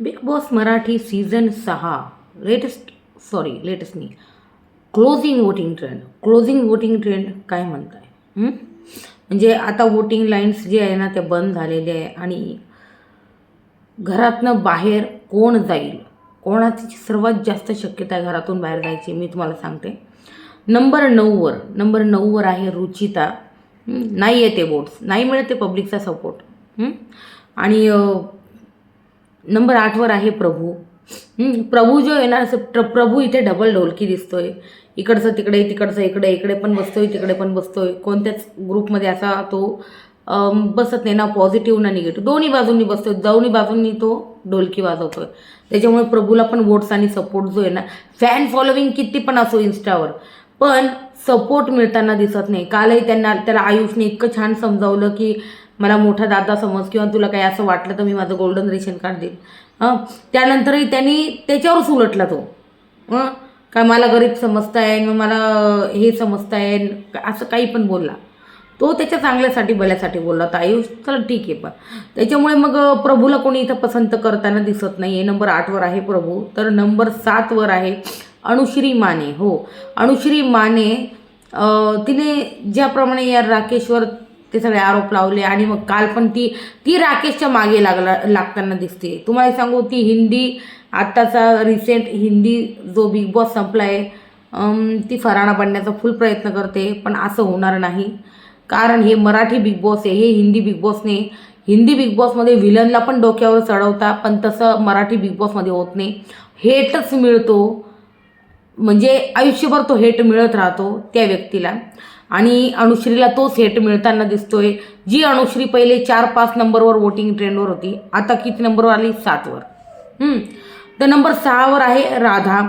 Big boss Marathi season सहा. Latest sorry latest नाही. Closing voting trend closing voting trend काय म्हणताय? म्हणजे आता वोटिंग लाईन्स जे आहे ना ते बंद झालेले आहे आणि घरातनं बाहेर कोण जाईल? कोणाची सर्वात जास्त शक्यता आहे घरातून बाहेर जायची? मी तुम्हाला सांगते. नंबर नऊवर नंबर नऊवर आहे रुचिता. नाही येते वोट्स नाही मिळते पब्लिकचा सपोर्ट आणि नंबर आठवर आहे प्रभू. प्रभू जो येणार असं प्र प्रभू इथे डबल ढोलकी दिसतोय. इकडचं तिकडे तिकडचं इकडे इकडे पण बसतोय तिकडे पण बसतोय. कोणत्याच ग्रुपमध्ये असा तो बसत नाही ना पॉझिटिव्ह ना निगेटिव्ह दोन्ही बाजूंनी बसतोय दोन्ही बाजूंनी तो ढोलकी वाजवतोय. त्याच्यामुळे प्रभूला पण वोट्स आणि सपोर्ट जो आहे ना फॅन फॉलोविंग किती पण असो इन्स्टावर पण सपोर्ट मिळताना दिसत नाही. कालही त्यांना त्याला आयुषने इतकं छान समजावलं की मला मोठा दादा समज किंवा तुला काही असं वाटलं तर मी माझं गोल्डन रेशन कार्ड देईन. हां? त्यानंतरही त्यांनी त्याच्यावरच उलटला तो. हं? काय मला गरीब समजताय मग मला हे समजताय असं काही पण बोलला. तो त्याच्या चांगल्यासाठी भल्यासाठी बोलला तर आयुष चला ठीक आहे पण. त्याच्यामुळे मग प्रभूला कोणी इथं पसंत करताना दिसत नाही. आहे नंबर आठवर आहे प्रभू. तर नंबर सातवर आहे अणुश्री माने. हो. अणुश्री माने तिने ज्याप्रमाणे या राकेशवर ते सगळे आरोप लावले आणि मग काल पण ती ती राकेशच्या मागे लागला लागताना दिसते. तुम्हाला सांगू ती हिंदी आत्ताचा रिसेंट हिंदी जो बिग बॉस संपला आहे ती फराणा बनण्याचा फुल प्रयत्न करते पण असं होणार नाही. कारण हे मराठी बिग बॉस आहे हे हिंदी बिग बॉसने हिंदी बिग बॉसमध्ये विलनला पण डोक्यावर चढवता पण तसं मराठी बिग बॉसमध्ये होत नाही. हेटच मिळतो म्हणजे आयुष्यभर तो हेट मिळत राहतो त्या व्यक्तीला. आणि अनुश्रीला तोच हेट मिळताना दिसतोय जी अनुश्री पहिले चार पाच नंबरवर वोटिंग ट्रेंडवर होती आता किती नंबरवर आली? सातवर तर नंबर सहावर आहे राधा.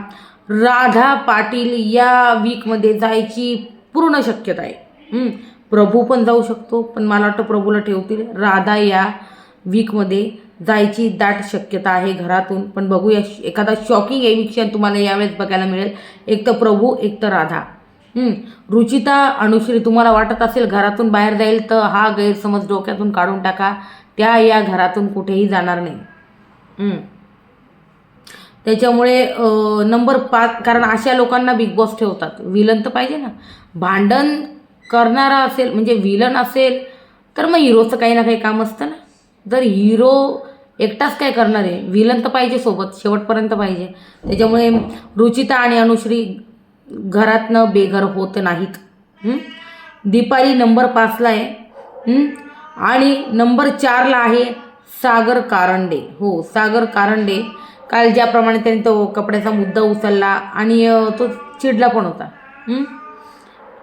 राधा पाटील या वीकमध्ये जायची पूर्ण शक्यता आहे. प्रभू पण जाऊ शकतो पण मला वाटतं प्रभूला ठेवतील. राधा या वीकमध्ये जायची दाट शक्यता आहे घरातून. पण बघूया एखादा शॉकिंग एविक्शन तुम्हाला यावेळेस बघायला मिळेल. एक तर प्रभू एक तर राधा. रुचिता अनुश्री तुम्हाला वाटत असेल घरातून बाहेर जाईल तर हा गैरसमज डोक्यातून काढून टाका. त्या या घरातून कुठेही जाणार नाही. त्याच्यामुळे नंबर पाच कारण अशा लोकांना बिग बॉस ठेवतात. विलन तर पाहिजे ना. भांडण करणारा असेल म्हणजे विलन असेल तर मग हिरोचं काही ना काही काम असतं ना. जर हिरो एकटाच काय करणार आहे? विलन तर पाहिजे सोबत शेवटपर्यंत पाहिजे. त्याच्यामुळे रुचिता आणि अनुश्री घरातनं बेघर होत नाहीत. दीपाली नंबर पाचला आहे. आणि नंबर चारला आहे सागर कारंडे. हो सागर कारंडे. काल ज्याप्रमाणे त्यांनी तो कपड्याचा मुद्दा उचलला आणि तो चिडला पण होता.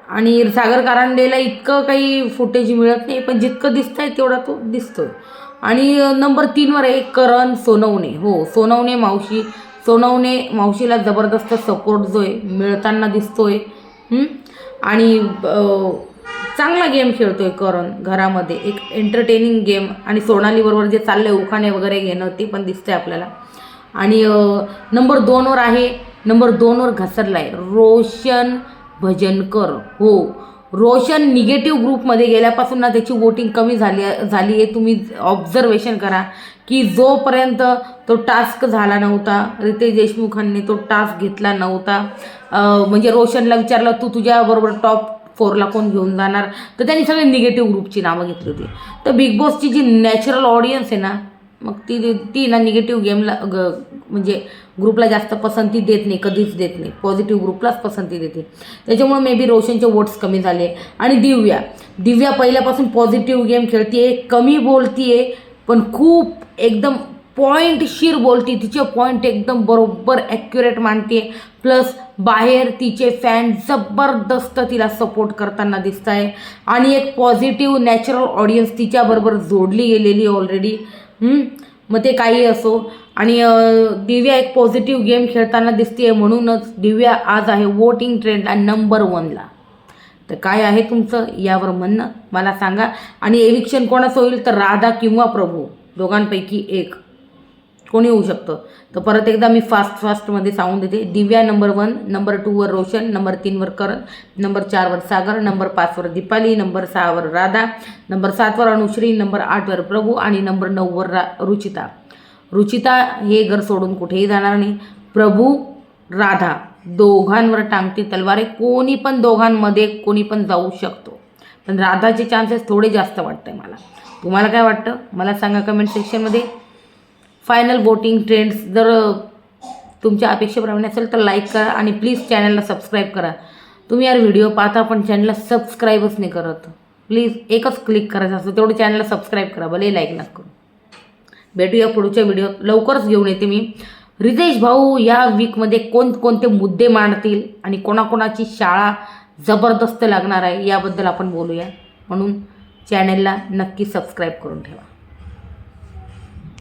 आणि सागर कारंडेला इतकं काही फुटेज मिळत नाही पण जितकं दिसतंय तेवढा तो दिसतोय. आणि नंबर तीनवर आहे करण सोनवणे. हो सोनवणे मावशी. सोनवणे मावशीला जबरदस्त सपोर्ट जो आहे मिळताना दिसतोय आणि चांगला गेम खेळतोय करण घरामध्ये. एक एंटरटेनिंग गेम आणि सोनालीबरोबर जे चाललंय उखाणे वगैरे घेणं ते पण दिसतंय आपल्याला. आणि नंबर दोनवर आहे. नंबर दोनवर घसरला आहे रोशन भजनकर. हो. रोशन निगेटिव्ह ग्रुपमध्ये गेल्यापासून ना त्याची वोटिंग कमी झाली झाली आहे. तुम्ही ऑब्झर्वेशन करा की जोपर्यंत तो टास्क झाला नव्हता रितेश देशमुखांनी तो टास्क घेतला नव्हता. म्हणजे रोशनला विचारलं तू तुझ्याबरोबर टॉप फोरला कोण घेऊन जाणार? तर त्यांनी सगळे निगेटिव्ह ग्रुपची नावं घेतली होती. तर बिग बॉसची जी नॅचरल ऑडियन्स आहे ना मग ती ती ना निगेटिव्ह गेमला ग म्हणजे ग्रुपला जास्त पसंती देत नाही कधीच देत नाही. पॉझिटिव्ह ग्रुपलाच पसंती देते. त्याच्यामुळे मे बी रोशनचे वोट्स कमी झाले. आणि दिव्या. दिव्या पहिल्यापासून पॉझिटिव्ह गेम खेळते कमी बोलतीये पण खूप एकदम पॉईंटशीर बोलते. तिचे पॉईंट एकदम बरोबर ॲक्युरेट मांडते प्लस बाहेर तिचे फॅन जबरदस्त तिला सपोर्ट करताना दिसत आहे आणि एक पॉझिटिव्ह नॅचरल ऑडियन्स तिच्याबरोबर जोडली गेलेली ऑलरेडी मग ते काही असो. आणि दिव्या एक पॉझिटिव्ह गेम खेळताना दिसते आहे म्हणूनच दिव्या आज आहे वोटिंग ट्रेंडला नंबर वनला तर काय आहे तुमचं यावर म्हणणं? मला सांगा. आणि एलिक्शन कोणाचं होईल? तर राधा किंवा प्रभू. दोघांपैकी एक. कोणी होऊ शकतं? तर परत एकदा मी फास्ट फास्टमध्ये सांगून देते. दिव्या नंबर वन नंबर टूवर रोशन नंबर तीनवर करण नंबर चारवर सागर नंबर पाचवर दीपाली नंबर सहावर राधा नंबर सातवर अनुश्री नंबर आठवर प्रभू आणि नंबर नऊवर रा रुचिता. रुचिता हे घर सोडून कुठेही जाणार नाही. प्रभू राधा दोघांवर टांगती तलवार आहे कोणी पण दोघांमध्ये कोणी पण जाऊ शकतो. पण राधाचे चान्सेस थोडे जास्त वाटतं आहे मला. तुम्हाला काय वाटतं? मला सांगा कमेंट सेक्शनमध्ये फायनल वोटिंग ट्रेंड्स जर तुमच्या अपेक्षेप्रमाणे असेल तर लाईक करा आणि प्लीज चॅनलला सबस्क्राईब करा. तुम्ही यार व्हिडिओ पाहता पण चॅनलला सबस्क्राईबच नाही करत. प्लीज एकच क्लिक करायचं असतं तेवढं चॅनलला सबस्क्राईब करा भले लाईक नका करू. भेटूया पुढच्या व्हिडिओ लवकरच घेऊन येते मी. रितेश भाऊ या वीकमध्ये कोणकोणते मुद्दे मांडतील आणि कोणाकोणाची शाळा जबरदस्त लागणार आहे याबद्दल आपण बोलूया. म्हणून चॅनलला नक्की सबस्क्राईब करून ठेवा.